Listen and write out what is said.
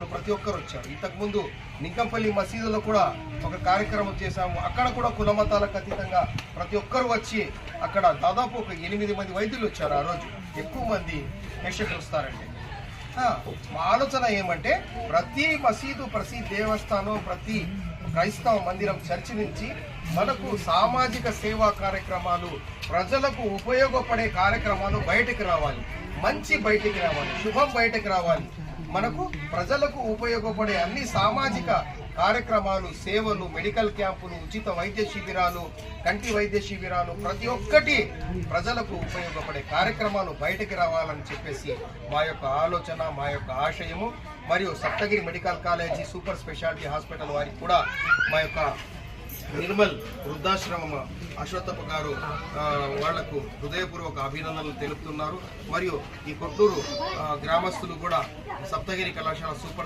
ప్రతి ఒక్కరు వచ్చారు. ఇంతకు ముందు నింకంపల్లి మసీదులో కూడా ఒక కార్యక్రమం చేశాము. అక్కడ కూడా కుల మతాలకు అతీతంగా ప్రతి ఒక్కరు వచ్చి అక్కడ దాదాపు ఒక ఎనిమిది మంది వైద్యులు వచ్చారు ఆ రోజు. ఎక్కువ మంది ప్రేక్షకులు వస్తారండి మా ఆలోచన ఏమంటే ప్రతి మసీదు ప్రతి దేవస్థానం ప్రతి క్రైస్తవ మందిరం చర్చి నుంచి మనకు సామాజిక సేవా కార్యక్రమాలు ప్రజలకు ఉపయోగపడే కార్యక్రమాలు బయటకు రావాలి. మంచి బయటికి రావాలి. శుభం బయటకు రావాలి. మనకు ప్రజలకు ఉపయోగపడే అన్ని సామాజిక కార్యక్రమాలు సేవలు మెడికల్ క్యాంపులు ఉచిత వైద్య శిబిరాలు కంటి వైద్య శిబిరాలు ప్రతి ఒక్కటి ప్రజలకు ఉపయోగపడే కార్యక్రమాలు బయటకి రావాలని చెప్పేసి మా యొక్క ఆలోచన మా యొక్క ఆశయము. మరియు Saptagiri medical college super speciality hospital వారికి కూడా మా యొక్క నిర్మల్ వృద్ధాశ్రమ అశ్వత్థప్ప గారు ఆ, వాళ్ళకు హృదయపూర్వక అభినందనలు తెలుపుతున్నారు. మరియు ఈ కొట్టూరు గ్రామస్తులు కూడా సప్తగిరి కళాశాల సూపర్